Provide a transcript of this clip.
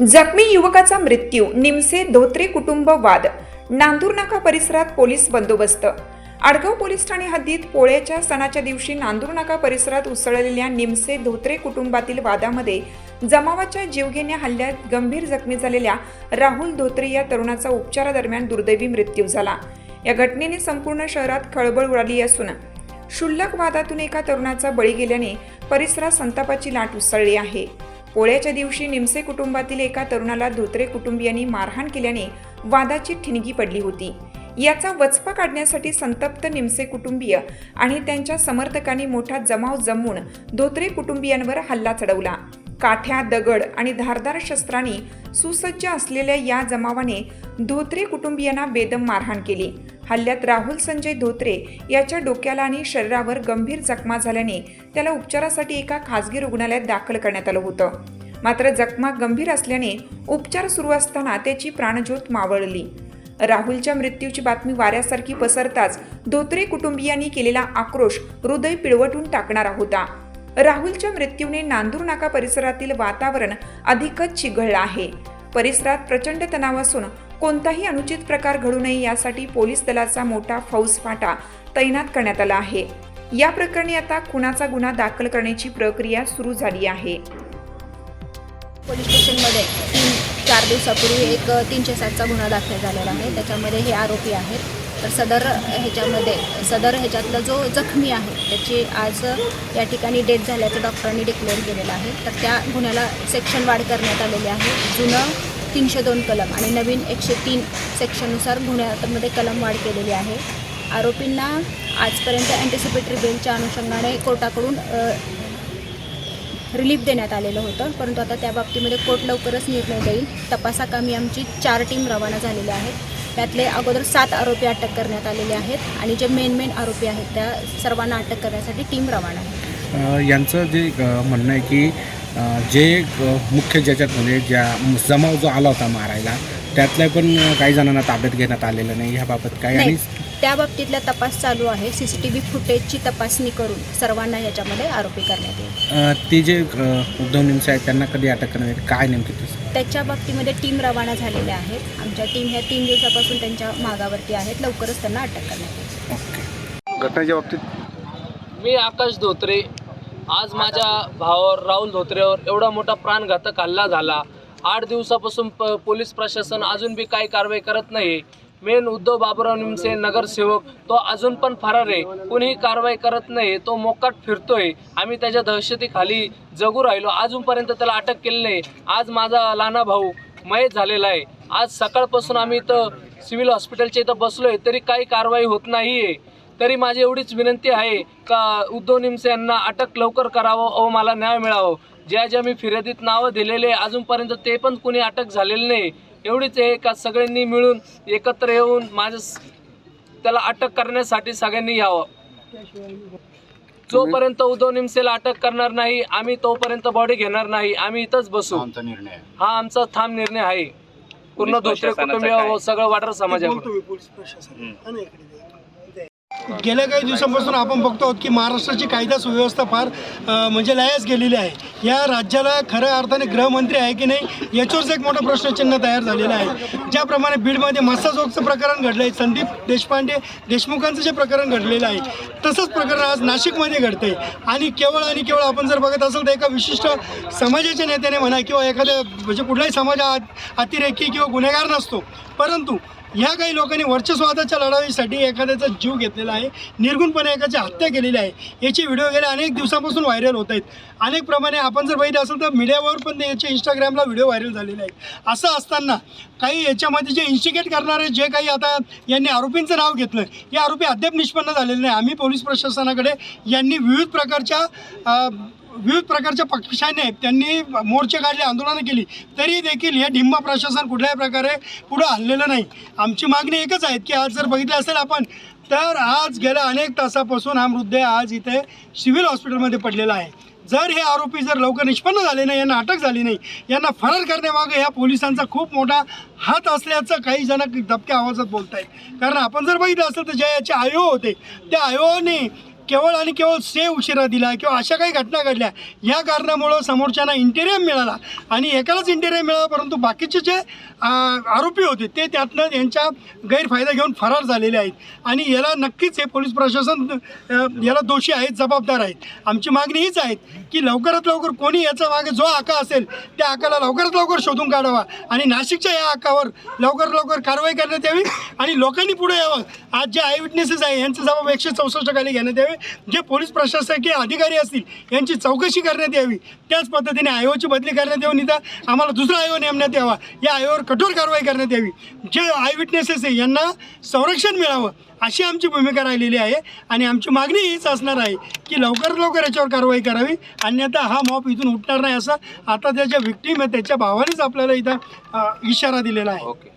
जखमी युवकाचा मृत्यू निमसे धोत्रे कुटुंब वाद नांदूर नाका परिसरात पोलीस बंदोबस्त. आडगाव पोलीस ठाणे हद्दीत पोळ्याच्या सणाच्या दिवशी नांदूर नाका परिसरात उसळलेल्या निमसे धोत्रे कुटुंबातील वादामध्ये जमावाच्या जीवघेण्या हल्ल्यात गंभीर जखमी झालेल्या राहुल धोत्रे या तरुणाचा उपचारादरम्यान दुर्दैवी मृत्यू झाला. या घटनेने संपूर्ण शहरात खळबळ उडाली असून क्षुल्लक वादातून एका तरुणाचा बळी गेल्याने परिसरात संतापाची लाट उसळली आहे. पोळ्याच्या दिवशी निमसे कुटुंबातील एका तरुणाला धोत्रे कुटुंबियांनी मारहाण केल्याने वादाची ठिणगी पडली होती. याचा वचपा काढण्यासाठी संतप्त निमसे कुटुंबीय आणि त्यांच्या समर्थकांनी मोठा जमाव जमवून धोत्रे कुटुंबियांवर हल्ला चढवला. काठ्या दगड आणि धारदार शस्त्रांनी सुसज्ज असलेल्या या जमावाने धोत्रे कुटुंबियांना बेदम मारहाण केली. हल्ल्यात राहुल संजय धोत्रे याच्या डोक्याला आणि शरीरावर गंभीर जखमा झाल्याने त्याला उपचारासाठी एका खासगी रुग्णालयात दाखल करण्यात आलं होतं. मात्र जखमा गंभीर असल्याने उपचार सुरू असताना त्याची प्राणज्योत मावळली. राहुलच्या मृत्यूची बातमी वाऱ्यासारखी पसरताच धोत्रे कुटुंबियांनी केलेला आक्रोश हृदय पिळवटून टाकणारा होता. राहुलच्या मृत्यूने नांदूर नाका परिसरातील वातावरण अधिकच चिघळलं आहे. परिसरात प्रचंड तणाव असून कोणताही अनुचित प्रकार घडू नये यासाठी पोलीस दलाचा मोठा फौजफाटा तैनात करण्यात आला आहे. या प्रकरणी आता खुनाचा गुन्हा दाखल करण्याची प्रक्रिया सुरू झाली आहे. पोलीस स्टेशनमध्ये तीन चार दिवसापूर्वी एक तीनशे सातचा गुन्हा दाखल झालेला आहे. त्याच्यामध्ये हे आरोपी आहेत. तर सदर ह्याच्यामध्ये सदर ह्याच्यातला जो जखमी आहे त्याची आज या ठिकाणी डेथ झाल्याचं डॉक्टरांनी डिक्लेअर केलेलं आहे. तर त्या गुन्ह्याला सेक्शन वाढ करण्यात आलेली आहे. जुनं तीनशे दोन कलम आणि नवीन एकशे तीन सेक्शननुसार गुन्ह्यामध्ये कलम वाढ केलेली आहे. आरोपींना आजपर्यंत अँटिसिपेटरी बेलच्या अनुषंगाने कोर्टाकडून रिलीफ देण्यात आलेलं होतं. परंतु आता त्या बाबतीमध्ये कोर्ट लवकरच निर्णय देईल. तपासाकामी आमची चार टीम रवाना झालेल्या आहेत. त्यातले अगोदर सात आरोपी अटक करण्यात आलेले आहेत आणि जे मेन मेन आरोपी आहेत त्या सर्वांना अटक करण्यासाठी टीम रवाना आहे. यांचं जे म्हणणं आहे की जे मुख्य ज्याच्यात म्हणजे ज्या जमाव जो आला होता मारायला त्यातल्या पण काही जणांना ताब्यात घेण्यात आलेलं नाही ह्याबाबत काय? आणि त्या बाबतीतला तपास चालू आहे. सी सी टी व्ही फुटेजची तपासणी करून सर्वांना याच्यामध्ये आरोपी करण्यात येईल. ते जे उद्धव निमसे आहेत त्यांना कधी अटक करण्यात येईल? काय नेमकी ते? त्याच्या बाबतीमध्ये टीम रवाना झालेल्या आहेत. आमच्या टीम ह्या तीन दिवसापासून त्यांच्या मागावरती आहेत. लवकरच त्यांना अटक करण्यात येईल. ओके. घटनेच्या बाबतीत? मी आकाश धोत्रे आज माझ्या भावावर राहुल धोत्रेवर एवढा मोठा प्राणघातक हल्ला झाला. आठ दिवसापासून प पोलीस प्रशासन अजून बी काही कारवाई करत नाही. मेन उद्धव बाबुराव निमसे नगरसेवक तो अजून पण फरार आहे. कोणीही कारवाई करत नाही तो मोकाट फिरतोय. आम्ही त्याच्या दहशतीखाली जगू राहिलो. अजूनपर्यंत त्याला अटक केली नाही. आज माझा लहाना भाऊ मयत झालेला आहे. आज सकाळपासून आम्ही इथं सिव्हिल हॉस्पिटलच्या इथं बसलोय तरी काही कारवाई होत नाही आहे तरी माझी एवढीच विनंती आहे का उद्धव निमसे यांना अटक लवकर करावं व मला न्याय मिळावं. ज्या ज्या मी फिर्यादीत नावं दिलेले अजूनपर्यंत ते पण कुणी अटक झालेलं नाही. एवढीच आहे का सगळ्यांनी मिळून एकत्र येऊन माझं त्याला अटक करण्यासाठी सगळ्यांनी यावं. जोपर्यंत उद्धव निमसेला अटक करणार नाही आम्ही तोपर्यंत बॉडी घेणार नाही आम्ही इथंच बसू. आमचा निर्णय. हा आमचा ठाम निर्णय आहे. पूर्ण धोत्रे कुटुंबीय सगळं वाटर समाजाकडून गेल्या काही दिवसांपासून आपण बघतो आहोत की महाराष्ट्राची कायदा सुव्यवस्था फार म्हणजे लयास गेलेली आहे. या राज्याला खऱ्या अर्थाने गृहमंत्री आहे की नाही याच्यावरच एक मोठं प्रश्नचिन्ह तयार झालेलं आहे. ज्याप्रमाणे बीडमध्ये मस्साजोगचं प्रकरण घडलं आहे संदीप देशपांडे देशमुखांचं जे प्रकरण घडलेलं आहे तसंच प्रकरण आज नाशिकमध्ये घडतंय. आणि केवळ आणि केवळ आपण जर बघत असेल तर एका विशिष्ट समाजाच्या नेत्याने म्हणा किंवा एखाद्या म्हणजे कुठलाही समाज अतिरेकी किंवा गुन्हेगार नसतो. परंतु ह्या काही लोकांनी वर्चस्वादाच्या लढाईसाठी एखाद्याचा जीव घेतलेला आहे निर्गुणपणे एकाची हत्या केलेली आहे याचे व्हिडिओ गेल्या अनेक दिवसापासून व्हायरल होत आहेत. अनेक प्रमाणे आपण जर बघितलं असेल तर मीडियावर पण याचे इंस्टाग्रामला व्हिडिओ व्हायरल झालेले आहेत. असं असताना काही याच्यामध्ये जे इन्स्टिगेट करणारे जे काही आता यांनी आरोपींचं नाव घेतलं हे आरोपी अद्याप निष्पन्न झालेले नाही. आम्ही पोलीस प्रशासनाकडे यांनी विविध प्रकारच्या विविध प्रकारच्या पक्षाने त्यांनी मोर्चे काढले आंदोलनं केली. तरी देखील हे ढिंबा प्रशासन कुठल्याही प्रकारे पुढं हल्लेलं नाही. आमची मागणी एकच आहे की आज जर बघितलं असेल आपण तर आज गेल्या अनेक तासापासून हा मृतदेह आज इथे सिव्हिल हॉस्पिटलमध्ये पडलेला आहे. जर हे आरोपी जर लवकर निष्पन्न झाले नाही यांना अटक झाली नाही यांना फरार करण्यामागे ह्या पोलिसांचा खूप मोठा हात असल्याचं काही जण दबक्या आवाजात बोलत आहेत कारण आपण जर बघितलं असेल तर जे याचे आयो होते त्या आयोने केवळ आणि केवळ से उशिरा दिला किंवा अशा काही घटना घडल्या या कारणामुळं समोरच्यांना इंटेरियम मिळाला. आणि एकालाच इंटेरियम मिळाला परंतु बाकीचे जे आरोपी होते ते त्यातनं यांच्या गैरफायदा घेऊन फरार झालेले आहेत. आणि याला नक्कीच हे पोलीस प्रशासन याला दोषी आहेत जबाबदार आहेत. आमची मागणी हीच आहे की लवकरात लवकर कोणी याचा मागे जो आका असेल त्या आकाला लवकरात लवकर शोधून काढावा. आणि नाशिकच्या या आकावर लवकर लवकर कारवाई करण्यात यावी आणि लोकांनी पुढे यावं. आज जे आय विटनेसेस आहे यांचे जबाब एकशे चौसष्ट खाली घेण्यात यावे. जे पोलीस प्रशासकीय अधिकारी असतील यांची चौकशी करण्यात यावी. त्याच पद्धतीने आयोची बदली करण्यात येऊन इथं आम्हाला दुसरा आयोग नेमण्यात यावा. या आयोगावर कठोर कारवाई करण्यात यावी. जे आय विटनेसेस आहे यांना संरक्षण मिळावं अशी आमची भूमिका राहिलेली आहे. आणि आमची मागणी हीच असणार आहे की लवकरात लवकर याच्यावर कारवाई करावी. अन्यथा हा मॉप इथून उठणार नाही असं आता त्याच्या विक्टीम आहे त्याच्या भावानेच आपल्याला इथं इशारा दिलेला आहे. ओके.